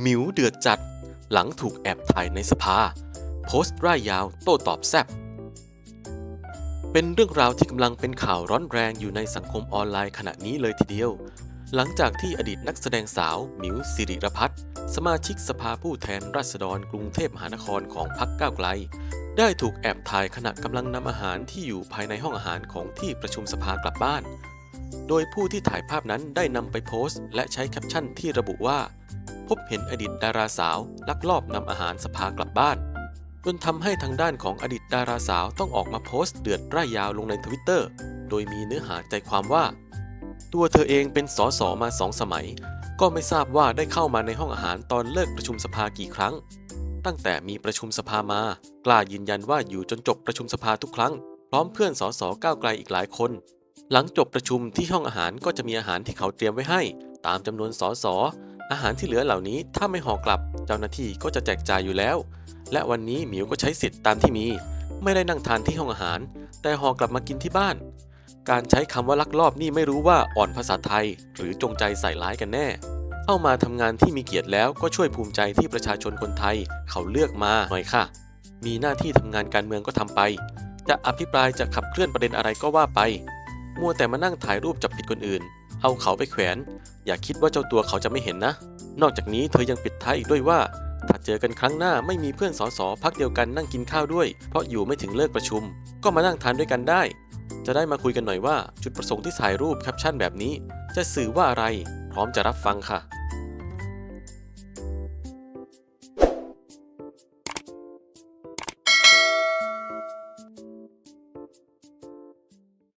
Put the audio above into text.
หมิวเดือดจัด หลังถูกแอบถ่ายในสภา โพสต์ร่ายยาวโต้ตอบแซบเป็นเรื่องราวที่กำลังเป็นข่าวร้อนแรงอยู่ในสังคมออนไลน์ขณะนี้เลยทีเดียว หลังจากที่อดีตนักแสดงสาวหมิวสิริรพัฒน์สมาชิกสภาผู้แทนราษฎรกรุงเทพมหานครของพรรคก้าวไกล ได้ถูกแอบถ่ายขณะกำลังนำอาหารที่อยู่ภายในห้องอาหารของที่ประชุมสภากลับบ้าน โดยผู้ที่ถ่ายภาพนั้นได้นำไปโพสต์ และใช้แคปชั่นที่ระบุว่า พบเห็นอดีตดาราสาว ลักลอบนำอาหารสภากลับบ้าน จนทำให้ทางด้านของอดีตดาราสาวต้องออกมาโพสต์เดือดร่ายยาวลงในทวิตเตอร์โดยมีเนื้อหาใจความว่า ตัวเธอเองเป็นสสมาสองสมัย ก็ไม่ทราบว่าได้เข้ามาในห้องอาหารตอนเลิกประชุมสภากี่ครั้ง ตั้งแต่มีประชุมสภามากล้ายืนยันว่าอยู่จนจบประชุมสภาทุกครั้ง พร้อมเพื่อนสสก้าวไกลอีกหลายคน หลังจบประชุมที่ห้องอาหารก็จะมีอาหารที่เขาเตรียมไว้ให้ ตามจำนวนสอสอาหารที่เหลือเหล่านี้ถ้าไม่ห่อกลับ เจ้าหน้าที่ก็จะแจกจ่ายอยู่แล้ว และวันนี้หมิวก็ใช้สิทธิ์ตามที่มี ไม่ได้นั่งทานที่ห้องอาหาร แต่ห่อกลับมากินที่บ้าน การใช้คำว่าลักลอบนี่ไม่รู้ว่าอ่อนภาษาไทย หรือจงใจใส่ร้ายกันแน่ เข้ามาทำงานที่มีเกียรติแล้วก็ช่วยภูมิใจที่ประชาชนคนไทย เขาเลือกมาหน่อยค่ะ มีหน้าที่ทำงานการเมืองก็ทำไป จะอภิปรายจะขับเคลื่อนประเด็นอะไรก็ว่าไป มัวแต่มานั่งถ่ายรูปจับผิดคนอื่น เอาเขาไปแขวน อย่าคิดว่าเจ้าตัวเขาจะไม่เห็นนะ นอกจากนี้เธอยังปิดท้ายอีกด้วยว่า ถ้าเจอกันครั้งหน้าไม่มีเพื่อนสอสอพักเดียวกันนั่งกินข้าวด้วย เพราะอยู่ไม่ถึงเลิกประชุม ก็มานั่งทานด้วยกันได้ จะได้มาคุยกันหน่อยว่า จุดประสงค์ที่ถ่ายรูปแคปชั่นแบบนี้ จะสื่อว่าอะไร พร้อมจะรับฟังค่ะ